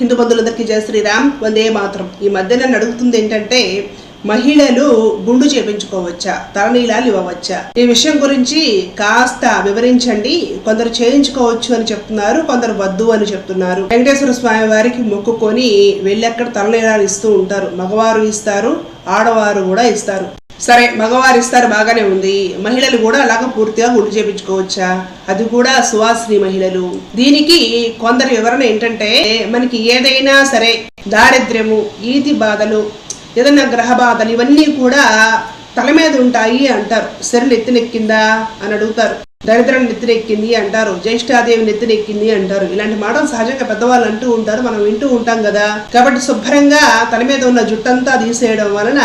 హిందూ బంధువులందరికీ జయ శ్రీరామ్ వందే మాత్రం. ఈ మధ్య నన్ను అడుగుతుంది ఏంటంటే మహిళలు గుండు చేపించుకోవచ్చా? తలనీలాలు ఇవ్వవచ్చా? ఈ విషయం గురించి కాస్త వివరించండి. కొందరు చేయించుకోవచ్చు అని చెప్తున్నారు కొందరు వద్దు అని చెప్తున్నారు. వెంకటేశ్వర స్వామి వారికి మొక్కుకొని వెళ్ళి అక్కడ తలనీలాలు ఇస్తూ ఉంటారు. మగవారు ఇస్తారు ఆడవారు కూడా ఇస్తారు. సరే మగవారు ఇస్తారు బాగానే ఉంది. మహిళలు కూడా అలాగ పూర్తిగా గుండు చేపించుకోవచ్చా? అది కూడా సువాసిని మహిళలు. దీనికి కొందరి వివరణ ఏంటంటే మనకి ఏదైనా సరే దారిద్ర్యము ఈతి బాధలు ఏదైనా గ్రహ బాధలు ఇవన్నీ కూడా తల మీద ఉంటాయి అంటారు. సెరలు ఎత్తినెక్కిందా అని అడుగుతారు. దరిద్రం నెత్తినెక్కింది అంటారు జ్యేష్ఠాదేవి నెత్తినెక్కింది అంటారు. ఇలాంటి మాటలు సహజంగా పెద్దవాళ్ళు అంటూ ఉంటారు మనం వింటూ ఉంటాం కదా. కాబట్టి శుభ్రంగా తల మీద ఉన్న జుట్టంతా తీసేయడం వలన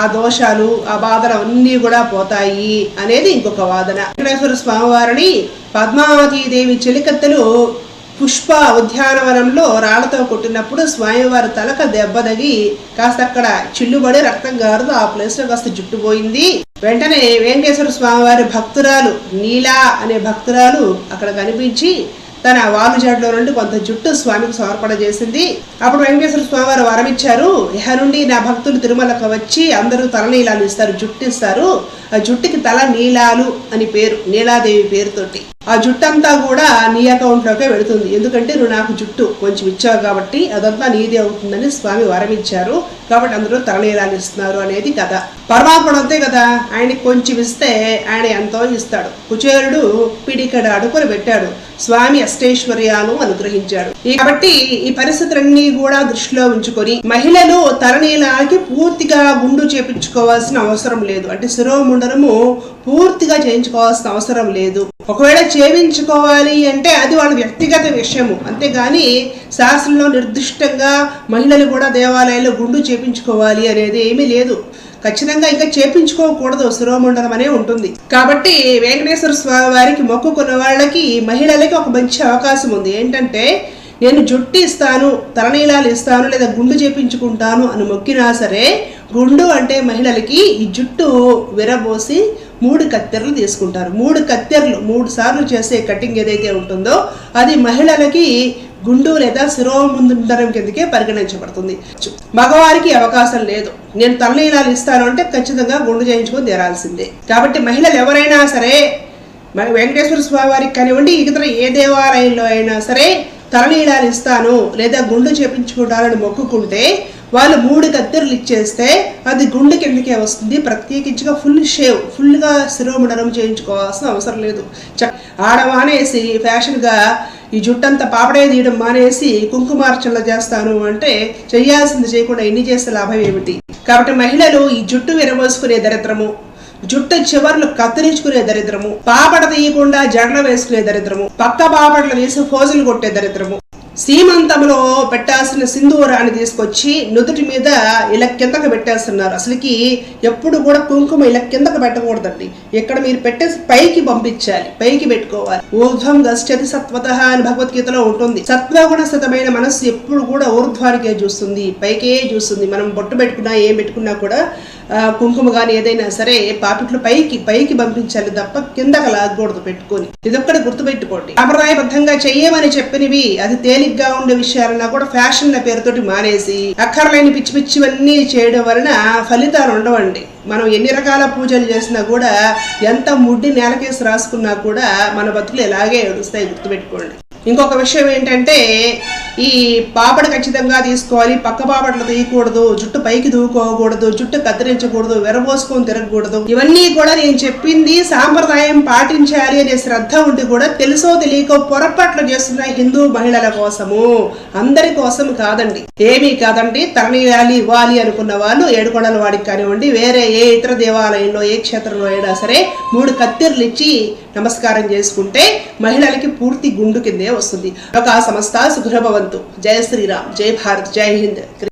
ఆ దోషాలు ఆ బాధలు అన్నీ కూడా పోతాయి అనేది ఇంకొక వాదన. వెంకటేశ్వర స్వామివారిని పద్మావతీదేవి చెలికత్తెలు పుష్ప ఉద్యానవనంలో రాళ్ళతో కొట్టినప్పుడు స్వామివారి తలక దెబ్బ తగి కాస్త అక్కడ చిల్లుబడి రక్తం గారుతూ ఆ ప్లేస్లో కాస్త జుట్టు పోయింది. వెంటనే వెంకటేశ్వర స్వామివారి భక్తురాలు నీలా అనే భక్తురాలు అక్కడ కనిపించి తన వాలు జాడలో నుండి కొంత జుట్టు స్వామికి సమర్పణ చేసింది. అప్పుడు వెంకటేశ్వర స్వామి వారు వరం ఇచ్చారు. ఇహ నుండి నా భక్తులు తిరుమలకు వచ్చి అందరూ తల నీలాలు ఇస్తారు జుట్టు ఇస్తారు ఆ జుట్టుకి తల నీలాలు అని పేరు నీలాదేవి పేరుతోటి. ఆ జుట్టంతా కూడా నీ అకౌంట్లోకే వెళుతుంది. ఎందుకంటే నువ్వు నాకు జుట్టు కొంచెం ఇచ్చావు కాబట్టి అదంతా నీదే అవుతుందని స్వామి వరం ఇచ్చారు కాబట్టి అందరూ తలనీలాలు ఇస్తున్నారు అనేది కథ. పరమాత్ముడు అంతే కదా? ఆయనకి కొంచెం ఇస్తే ఆయన ఎంతో ఇస్తాడు. కుచేరుడు పిడికడ అడుకుని పెట్టాడు. స్వామి అష్టైశ్వర్యాలు అనుగ్రహించాడు. కాబట్టి ఈ పరిస్థితులన్నీ కూడా దృష్టిలో ఉంచుకొని మహిళలు తలనీలాలకి పూర్తిగా గుండు చేపించుకోవాల్సిన అవసరం లేదు. అంటే శిరోముండనము పూర్తిగా చేయించుకోవాల్సిన అవసరం లేదు. ఒకవేళ చేయించుకోవాలి అంటే అది వాళ్ళ వ్యక్తిగత విషయము. అంతేగాని శాస్త్రంలో నిర్దిష్టంగా మహిళలు కూడా దేవాలయాల్లో గుండు చేపించుకోవాలి అనేది ఏమీ లేదు. ఖచ్చితంగా ఇంకా చేపించుకోకూడదు. శిరోమండలం అనే ఉంటుంది. కాబట్టి వెంకటేశ్వర స్వామి వారికి మొక్కుకున్న వాళ్ళకి మహిళలకి ఒక మంచి అవకాశం ఉంది. ఏంటంటే నేను జుట్టు ఇస్తాను తలనీలాలు ఇస్తాను లేదా గుండు చేపించుకుంటాను అని మొక్కినా సరే గుండు అంటే మహిళలకి ఈ జుట్టు విరబోసి మూడు కత్తెరలు తీసుకుంటారు. మూడు కత్తెరలు మూడు సార్లు చేసే కటింగ్ ఏదైతే ఉంటుందో అది మహిళలకి గుండు లేదా శిరోముందరం కిందకే పరిగణించబడుతుంది. మగవారికి అవకాశం లేదు. నేను తలనీలాలు ఇస్తాను అంటే ఖచ్చితంగా గుండు చేయించుకొని తీరాల్సిందే. కాబట్టి మహిళలు ఎవరైనా సరే వెంకటేశ్వర స్వామి వారికి కానివ్వండి ఇతర ఏ దేవాలయంలో అయినా సరే తలనీలాలు ఇస్తాను లేదా గుండు చేపించుకుంటానని మొక్కుకుంటే వాళ్ళు మూడు కత్తెరలు ఇచ్చేస్తే అది గుండె కిందకే వస్తుంది. ప్రత్యేకించిగా ఫుల్ షేవ్ ఫుల్గా శిరోముండనం చేయించుకోవాల్సిన అవసరం లేదు. చ- ఫ్యాషన్గా ఈ జుట్టంతా పాపడే తీయడం మానేసి కుంకుమార్చనలు చేస్తాను అంటే చేయాల్సింది చేయకుండా ఎన్ని చేస్తే లాభం ఏమిటి? కాబట్టి మహిళలు ఈ జుట్టు విరబోసుకునే దరిద్రము జుట్టు చివర్లు కత్తిరించుకునే దరిద్రము పాపడ తీయకుండా జడలు వేసుకునే దరిద్రము పక్క పాపడలు వేసి ఫోజులు కొట్టే దరిద్రము. సీమంతంలో పెట్టాల్సిన సింధూరాన్ని తీసుకొచ్చి నుదుటి మీద ఇలా కిందకు పెట్టేస్తున్నారు. అసలుకి ఎప్పుడు కూడా కుంకుమ ఇలా కిందకు పెట్టకూడదండి. ఇక్కడ మీరు పెట్టేసి పైకి పంపించాలి. పైకి పెట్టుకోవాలి. ఊర్ధ్వం గశ్చతి సత్వత అని భగవద్గీతలో ఉంటుంది. సత్వగుణ స్థితమైన మనస్సు ఎప్పుడు కూడా ఊర్ధ్వానికే చూస్తుంది. పైకే చూస్తుంది. మనం బొట్టు పెట్టుకున్నా ఏం పెట్టుకున్నా కూడా కుంకుమ కానీ ఏదైనా సరే పాపిట్లు పైకి పైకి పంపించాలి తప్ప కిందకి లాగకూడదు పెట్టుకొని. ఇదొక్కటి గుర్తుపెట్టుకోండి. సాంప్రదాయబద్ధంగా చెయ్యమని చెప్పినవి అది తేలి గా ఉండే విషయాలన్నా కూడా ఫ్యాషన్ పేరుతోటి మానేసి అక్కర్లేని పిచ్చి పిచ్చివన్నీ చేయడం వలన ఫలితాలు ఉండవండి. మనం ఎన్ని రకాల పూజలు చేసినా కూడా ఎంత ముడ్డి నేలకేసి రాసుకున్నా కూడా మన బతుకులు ఎలాగే ఏడుస్తాయి గుర్తుపెట్టుకోండి. ఇంకొక విషయం ఏంటంటే ఈ పాపడ ఖచ్చితంగా తీసుకోవాలి పక్క పాపడలు తీయకూడదు జుట్టు పైకి దూకోకూడదు జుట్టు కత్తిరించకూడదు వెరబోసుకొని తిరగకూడదు. ఇవన్నీ కూడా నేను చెప్పింది సాంప్రదాయం పాటించాలి అనే శ్రద్ధ ఉండి కూడా తెలుసో తెలియకో పొరపాట్లు చేస్తున్న హిందూ మహిళల కోసము. అందరి కోసం కాదండి. ఏమీ కాదండి తరణీయాలి ఇవ్వాలి అనుకున్న వాళ్ళు ఏడుకొండల వాడికి కానివ్వండి వేరే ఏ ఇతర దేవాలయంలో ఏ క్షేత్రంలో అయినా సరే మూడు కత్తిర్లు ఇచ్చి నమస్కారం చేసుకుంటే మహిళలకి పూర్తి గుండు కిందే వస్తుంది. ఒక సమస్త సుఖభవంతు జయ శ్రీరామ్. జై భారత్. జై హింద్.